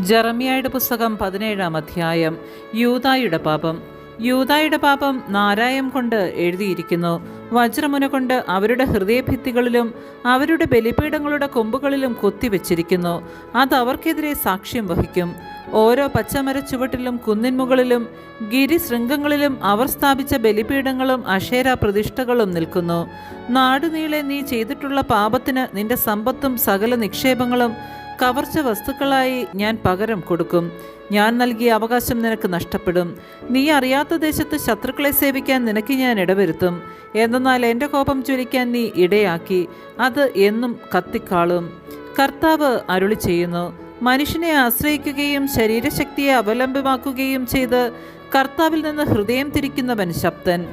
ജെറമിയായുടെ പുസ്തകം പതിനേഴാം അധ്യായം യൂതായുടെ പാപം. യൂതായുടെ പാപം നാരായം കൊണ്ട് എഴുതിയിരിക്കുന്നു. വജ്രമുന കൊണ്ട് അവരുടെ ഹൃദയഭിത്തികളിലും അവരുടെ ബലിപീഠങ്ങളുടെ കൊമ്പുകളിലും കൊത്തിവെച്ചിരിക്കുന്നു. അത് അവർക്കെതിരെ സാക്ഷ്യം വഹിക്കും. ഓരോ പച്ചമര ചുവട്ടിലും കുന്നിൻമുകളിലും ഗിരിശൃംഗങ്ങളിലും അവർ സ്ഥാപിച്ച ബലിപീഠങ്ങളും അഷേര പ്രതിഷ്ഠകളും നിൽക്കുന്നു. നാടുനീളെ നീ ചെയ്തിട്ടുള്ള പാപത്തിന് നിന്റെ സമ്പത്തും സകല നിക്ഷേപങ്ങളും കവർച്ച വസ്തുക്കളായി ഞാൻ പകരം കൊടുക്കും. ഞാൻ നൽകിയ അവകാശം നിനക്ക് നഷ്ടപ്പെടും. നീ അറിയാത്ത ദേശത്ത് ശത്രുക്കളെ സേവിക്കാൻ നിനക്ക് ഞാൻ ഇടവരുത്തും. എന്നാൽ എന്റെ കോപം ചൊരിക്കാൻ നീ ഇടയാക്കി. അത് എന്നും കത്തിക്കാളും. കർത്താവ് അരുളി ചെയ്യുന്നു. മനുഷ്യനെ ആശ്രയിക്കുകയും ശരീരശക്തിയെ അവലംബമാക്കുകയും ചെയ്ത് കർത്താവിൽ നിന്ന് ഹൃദയം തിരിക്കുന്നവൻ ശബ്ദൻ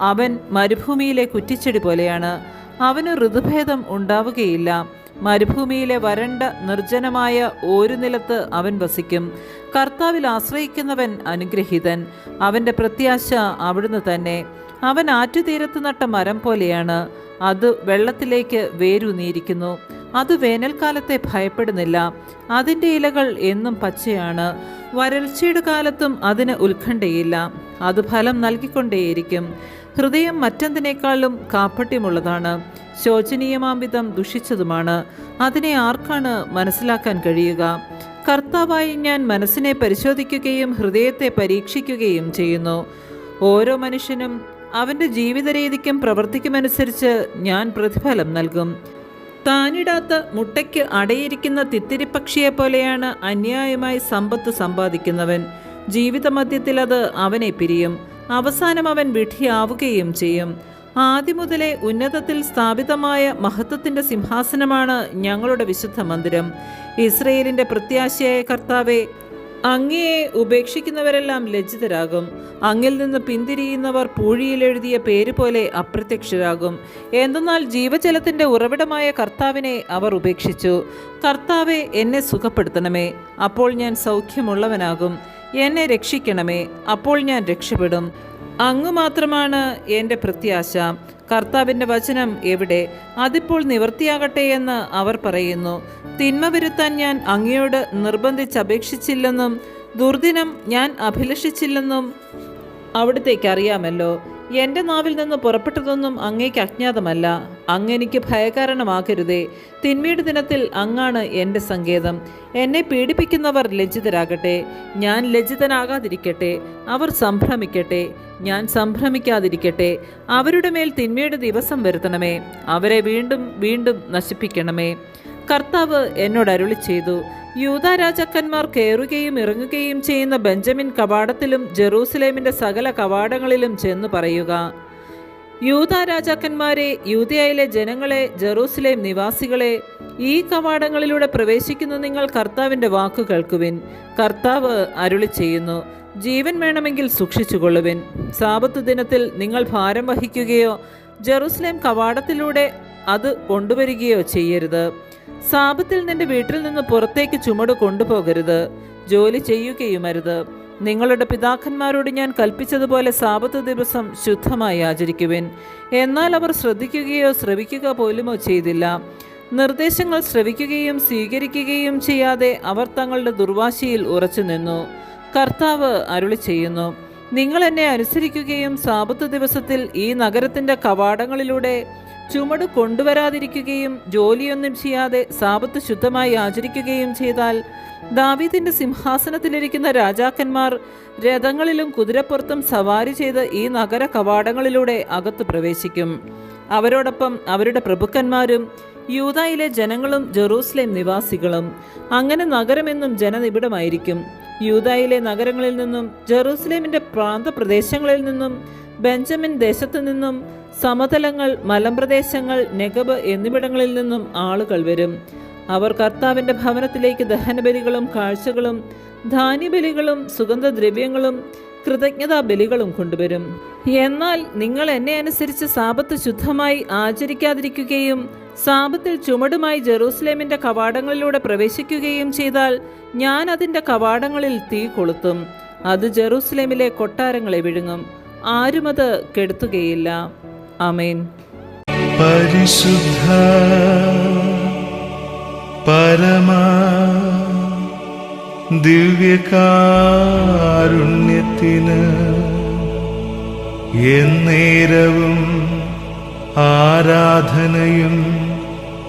അവൻ മരുഭൂമിയിലെ കുറ്റിച്ചെടി പോലെയാണ്. അവന് ഋതുഭേദം ഉണ്ടാവുകയില്ല. മരുഭൂമിയിലെ വരണ്ട നിർജനമായ ഒരു നിലത്ത് അവൻ വസിക്കും. കർത്താവിൽ ആശ്രയിക്കുന്നവൻ അനുഗ്രഹീതൻ. അവന്റെ പ്രത്യാശ അവിടുന്ന് തന്നെ. അവൻ ആറ്റുതീരത്ത് നട്ട മരം പോലെയാണ്. അത് വെള്ളത്തിലേക്ക് വേരൂന്നിയിരിക്കുന്നു. അത് വേനൽക്കാലത്തെ ഭയപ്പെടുന്നില്ല. അതിന്റെ ഇലകൾ എന്നും പച്ചയാണ്. വരൾച്ചയുടെ കാലത്തും അതിന് ഉത്കണ്ഠയില്ല. അത് ഫലം നൽകിക്കൊണ്ടേയിരിക്കും. ഹൃദയം മറ്റെന്തിനേക്കാളും കാപ്പട്യമുള്ളതാണ് ശോചനീയമാംവിധം ദുഷിച്ചതുമാണ്. അതിനെ ആർക്കാണ് മനസ്സിലാക്കാൻ കഴിയുക? കർത്താവായി ഞാൻ മനസ്സിനെ പരിശോധിക്കുകയും ഹൃദയത്തെ പരീക്ഷിക്കുകയും ചെയ്യുന്നു. ഓരോ മനുഷ്യനും അവന്റെ ജീവിത രീതിക്കും പ്രവർത്തിക്കുമനുസരിച്ച് ഞാൻ പ്രതിഫലം നൽകും. താനിടാത്ത മുട്ടയ്ക്ക് അടയിരിക്കുന്ന തിത്തിരിപ്പക്ഷിയെ പോലെയാണ് അന്യായമായി സമ്പത്ത് സമ്പാദിക്കുന്നവൻ. ജീവിതമധ്യത്തിൽ അത് അവനെ പിരിയും. അവസാനം അവൻ വിഡ്ഢിയാവുകയും ചെയ്യും. ആദ്യം മുതലേ ഉന്നതത്തിൽ സ്ഥാപിതമായ മഹത്വത്തിന്റെ സിംഹാസനമാണ് ഞങ്ങളുടെ വിശുദ്ധ മന്ദിരം. ഇസ്രയേലിന്റെ പ്രത്യാശയായ കർത്താവെ അങ്ങയെ ഉപേക്ഷിക്കുന്നവരെല്ലാം ലജ്ജിതരാകും. അങ്ങിൽ നിന്ന് പിന്തിരിയുന്നവർ പൂഴിയിലെഴുതിയ പേര് പോലെ അപ്രത്യക്ഷരാകും. എന്തെന്നാൽ ജീവജലത്തിന്റെ ഉറവിടമായ കർത്താവിനെ അവർ ഉപേക്ഷിച്ചു. കർത്താവെ എന്നെ സുഖപ്പെടുത്തണമേ. അപ്പോൾ ഞാൻ സൗഖ്യമുള്ളവനാകും. എന്നെ രക്ഷിക്കണമേ. അപ്പോൾ ഞാൻ രക്ഷപ്പെടും. അങ്ങ് മാത്രമാണ് എന്റെ പ്രത്യാശ. കർത്താവിന്റെ വചനം എവിടെ? അതിപ്പോൾ നിവർത്തിയാകട്ടെ എന്ന് അവർ പറയുന്നു. തിന്മ വരുത്താൻ ഞാൻ അങ്ങയോട് നിർബന്ധിച്ചപേക്ഷിച്ചില്ലെന്നും ദുർദിനം ഞാൻ അഭിലഷിച്ചില്ലെന്നും അവിടത്തേക്ക് അറിയാമല്ലോ. എന്റെ നാവിൽ നിന്ന് പുറപ്പെട്ടതൊന്നും അങ്ങേക്ക് അജ്ഞാതമല്ല. അങ്ങെനിക്ക് ഭയകാരണമാകരുതേ തിന്മയുടെ ദിനത്തിൽ അങ്ങാണ് എന്റെ സങ്കേതം. എന്നെ പീഡിപ്പിക്കുന്നവർ ലജ്ജിതരാകട്ടെ. ഞാൻ ലജ്ജിതനാകാതിരിക്കട്ടെ. അവർ സംഭ്രമിക്കട്ടെ. ഞാൻ സംഭ്രമിക്കാതിരിക്കട്ടെ. അവരുടെ മേൽ തിന്മയുടെ ദിവസം വരുത്തണമേ. അവരെ വീണ്ടും വീണ്ടും നശിപ്പിക്കണമേ. കർത്താവ് എന്നോട് അരുളി ചെയ്തു. യൂത രാജാക്കന്മാർ കയറുകയും ഇറങ്ങുകയും ചെയ്യുന്ന ബെഞ്ചമിൻ കവാടത്തിലും ജെറൂസലേമിന്റെ സകല കവാടങ്ങളിലും ചെന്ന് പറയുക. യൂത രാജാക്കന്മാരെ യൂതയയിലെ ജനങ്ങളെ ജെറൂസലേം നിവാസികളെ ഈ കവാടങ്ങളിലൂടെ പ്രവേശിക്കുന്ന നിങ്ങൾ കർത്താവിന്റെ വാക്ക് കേൾക്കുവിൻ. കർത്താവ് അരുളി ചെയ്യുന്നു ജീവൻ വേണമെങ്കിൽ സൂക്ഷിച്ചുകൊള്ളുവിൻ. സാപത്ത് ദിനത്തിൽ നിങ്ങൾ ഭാരം വഹിക്കുകയോ ജെറൂസലേം കവാടത്തിലൂടെ അത് കൊണ്ടുവരികയോ ചെയ്യരുത്. സാപത്തിൽ നിന്റെ വീട്ടിൽ നിന്ന് പുറത്തേക്ക് ചുമട് കൊണ്ടുപോകരുത്. ജോലി ചെയ്യുകയുമരുത്. നിങ്ങളുടെ പിതാക്കന്മാരോട് ഞാൻ കൽപ്പിച്ചതുപോലെ സാപത്ത് ദിവസം ശുദ്ധമായി ആചരിക്കുവിൻ. എന്നാൽ അവർ ശ്രദ്ധിക്കുകയോ ശ്രവിക്കുക പോലുമോ ചെയ്തില്ല. നിർദ്ദേശങ്ങൾ ശ്രവിക്കുകയും സ്വീകരിക്കുകയും ചെയ്യാതെ അവർ തങ്ങളുടെ ദുർവാശിയിൽ ഉറച്ചു നിന്നു കർത്താവ് അരുളി ചെയ്യുന്നു നിങ്ങൾ എന്നെ അനുസരിക്കുകയും സാപത്ത് ദിവസത്തിൽ ഈ നഗരത്തിന്റെ കവാടങ്ങളിലൂടെ ചുമട് കൊണ്ടുവരാതിരിക്കുകയും ജോലിയൊന്നും ചെയ്യാതെ സാപത്ത് ശുദ്ധമായി ആചരിക്കുകയും ചെയ്താൽ ദാവീദിന്റെ സിംഹാസനത്തിലിരിക്കുന്ന രാജാക്കന്മാർ രഥങ്ങളിലും കുതിരപ്പുറത്തും സവാരി ചെയ്ത് ഈ നഗര കവാടങ്ങളിലൂടെ അകത്ത് പ്രവേശിക്കും. അവരോടൊപ്പം അവരുടെ പ്രഭുക്കന്മാരും യൂതായിലെ ജനങ്ങളും ജെറൂസലേം നിവാസികളും. അങ്ങനെ നഗരമെന്നും ജനനിബിഡമായിരിക്കും. യൂതായിലെ നഗരങ്ങളിൽ നിന്നും ജെറൂസലേമിന്റെ പ്രാന്തപ്രദേശങ്ങളിൽ നിന്നും ബെഞ്ചമിൻ ദേശത്തു നിന്നും സമതലങ്ങൾ മലമ്പ്രദേശങ്ങൾ നെഗബ് എന്നിവിടങ്ങളിൽ നിന്നും ആളുകൾ വരും. അവർ കർത്താവിന്റെ ഭവനത്തിലേക്ക് ദഹനബലികളും കാഴ്ചകളും ധാന്യബലികളും സുഗന്ധദ്രവ്യങ്ങളും കൃതജ്ഞതാ ബലികളും കൊണ്ടുവരും. എന്നാൽ നിങ്ങൾ എന്നെ അനുസരിച്ച് സാപത്ത് ശുദ്ധമായി ആചരിക്കാതിരിക്കുകയും സാപത്തിൽ ചുമടുമായി ജെറൂസലേമിന്റെ കവാടങ്ങളിലൂടെ പ്രവേശിക്കുകയും ചെയ്താൽ ഞാൻ അതിന്റെ കവാടങ്ങളിൽ തീ കൊളുത്തും. അത് ജെറൂസലേമിലെ കൊട്ടാരങ്ങളെ വിഴുങ്ങും. ആരുമത് കെടുത്തുകയില്ല. അമേൻ പരിശുദ്ധ പരമ ദിവ്യകാരുണ്യത്തിന് എന്നേരവും ആരാധനയും